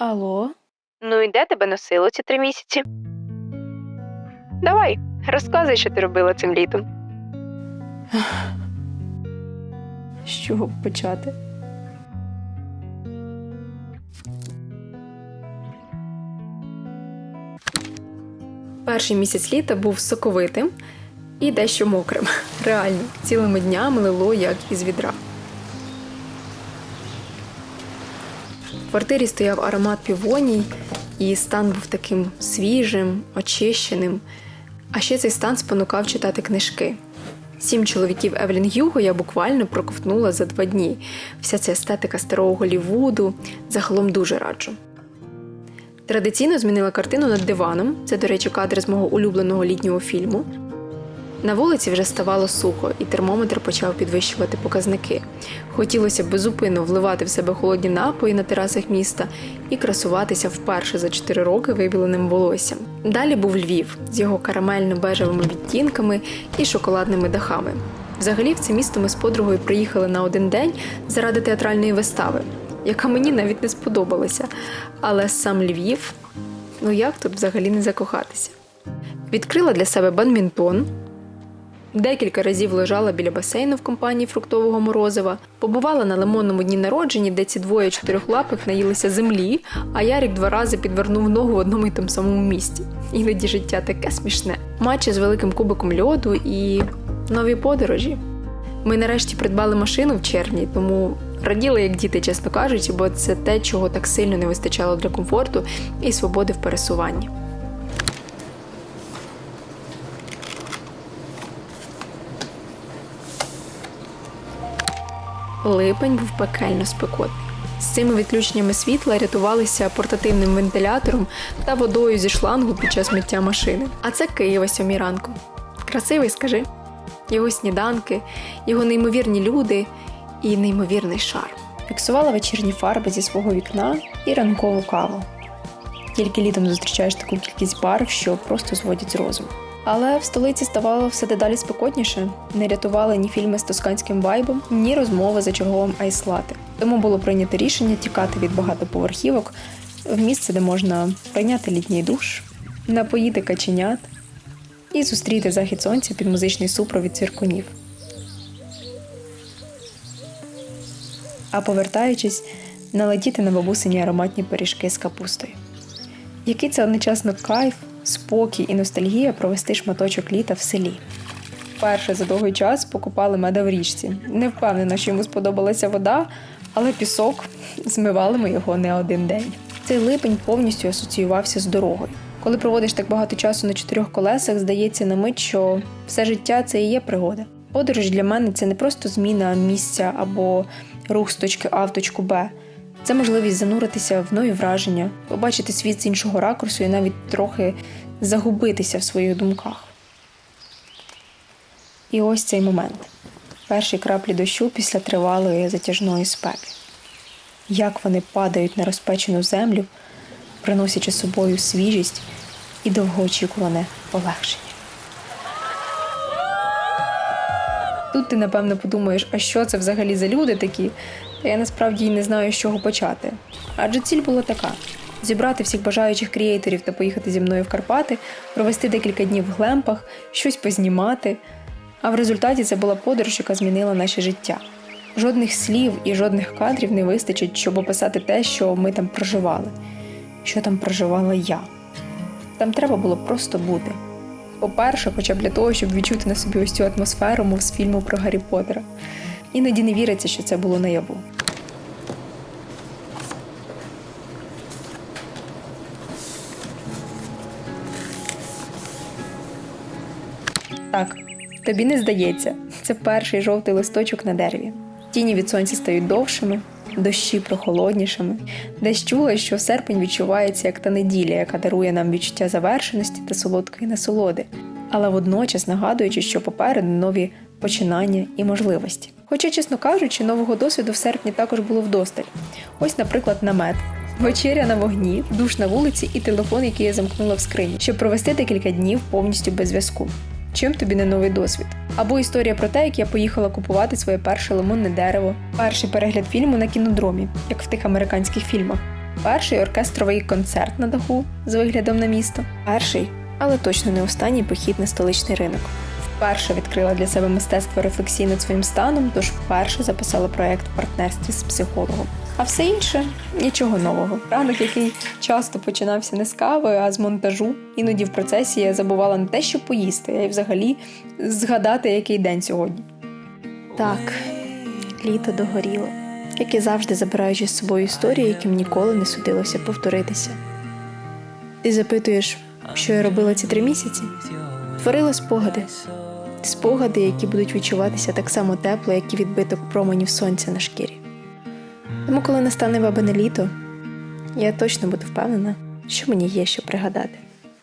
Алло? Ну і де тебе носило ці три місяці? Давай, розказуй, що ти робила цим літом. З чого почати? Перший місяць літа був соковитим і дещо мокрим. Реально, цілими днями лило як із відра. В квартирі стояв аромат півоній, і стан був таким свіжим, очищеним. А ще цей стан спонукав читати книжки. Сім чоловіків Евелін Гюго я буквально проковтнула за два дні. Вся ця естетика старого Голівуду загалом дуже раджу. Традиційно змінила картину над диваном. Це, до речі, кадр з мого улюбленого літнього фільму. На вулиці вже ставало сухо, і термометр почав підвищувати показники. Хотілося безупинно вливати в себе холодні напої на терасах міста і красуватися вперше за 4 роки вибіленим волоссям. Далі був Львів з його карамельно-бежевими відтінками і шоколадними дахами. Взагалі, в це місто ми з подругою приїхали на один день заради театральної вистави, яка мені навіть не сподобалася. Але сам Львів, ну як тут взагалі не закохатися? Відкрила для себе бадмінтон, Декілька разів лежала біля басейну в компанії фруктового морозива, побувала на лимонному дні народженні, де ці двоє чотирьохлапих наїлися землі, а Ярік два рази підвернув ногу в одному і тому самому місці. Іноді життя таке смішне. Матчі з великим кубиком льоду і нові подорожі. Ми нарешті придбали машину в червні, тому раділи, як діти, чесно кажучи, бо це те, чого так сильно не вистачало для комфорту і свободи в пересуванні. Липень був пекельно спекотний. З цими відключеннями світла рятувалися портативним вентилятором та водою зі шлангу під час миття машини. А це Київ о сьомій ранку. Красивий, скажи. Його сніданки, його неймовірні люди і неймовірний шар. Фіксувала вечірні фарби зі свого вікна і ранкову каву. Тільки літом зустрічаєш таку кількість барв, що просто зводять з розуму. Але в столиці ставало все дедалі спекотніше. Не рятували ні фільми з тосканським вайбом, ні розмови за черговим айслати. Тому було прийнято рішення тікати від багатоповерхівок в місце, де можна прийняти літній душ, напоїти каченят і зустріти захід сонця під музичний супровід циркунів. А повертаючись, налетіти на бабусині ароматні пиріжки з капустою. Який це одночасно кайф, спокій і ностальгія провести шматочок літа в селі. Перше за довгий час покупали меда в річці. Не впевнена, що йому сподобалася вода, але пісок змивали ми його не один день. Цей липень повністю асоціювався з дорогою. Коли проводиш так багато часу на чотирьох колесах, здається на мить, що все життя це і є пригода. Подорож для мене це не просто зміна місця або рух з точки А в точку Б. Це можливість зануритися в нові враження, побачити світ з іншого ракурсу і навіть трохи загубитися в своїх думках. І ось цей момент перші краплі дощу після тривалої затяжної спеки. Як вони падають на розпечену землю, приносячи собою свіжість і довгоочікуване полегшення. Тут ти, напевно, подумаєш, а що це взагалі за люди такі? Та я насправді й не знаю, з чого почати. Адже ціль була така: зібрати всіх бажаючих крієйторів та поїхати зі мною в Карпати, провести декілька днів в глемпах, щось познімати. А в результаті це була подорож, яка змінила наше життя. Жодних слів і жодних кадрів не вистачить, щоб описати те, що ми там проживали, що там проживала я. Там треба було просто бути. По-перше, хоча б для того, щоб відчути на собі ось цю атмосферу, мов з фільму про Гаррі Поттера. Іноді не віриться, що це було наяву. Так, тобі не здається, це перший жовтий листочок на дереві. Тіні від сонця стають довшими, дощі прохолоднішими. Десь чула, що серпень відчувається як та неділя, яка дарує нам відчуття завершеності та солодкої насолоди, але водночас нагадуючи, що попереду нові починання і можливості. Хоча, чесно кажучи, нового досвіду в серпні також було вдосталь. Ось, наприклад, намет. Вечеря на вогні, душ на вулиці і телефон, який я замкнула в скрині, щоб провести декілька днів повністю без зв'язку. Чим тобі не новий досвід? Або історія про те, як я поїхала купувати своє перше лимонне дерево, перший перегляд фільму на кінодромі, як в тих американських фільмах. Перший оркестровий концерт на даху з виглядом на місто. Перший, але точно не останній похід на столичний ринок. Вперше відкрила для себе мистецтво рефлексії над своїм станом, тож вперше записала проект в партнерстві з психологом. А все інше нічого нового. Ранок, який часто починався не з кави, а з монтажу. Іноді в процесі я забувала не те, що поїсти, а й взагалі згадати, який день сьогодні. Так, літо догоріло, як і завжди забираючи з собою історії, яким ніколи не судилося повторитися. Ти запитуєш, що я робила ці три місяці? Творила спогади. Спогади, які будуть відчуватися так само тепло, як і відбиток променів сонця на шкірі. Тому, коли настане бабине літо, я точно буду впевнена, що мені є що пригадати.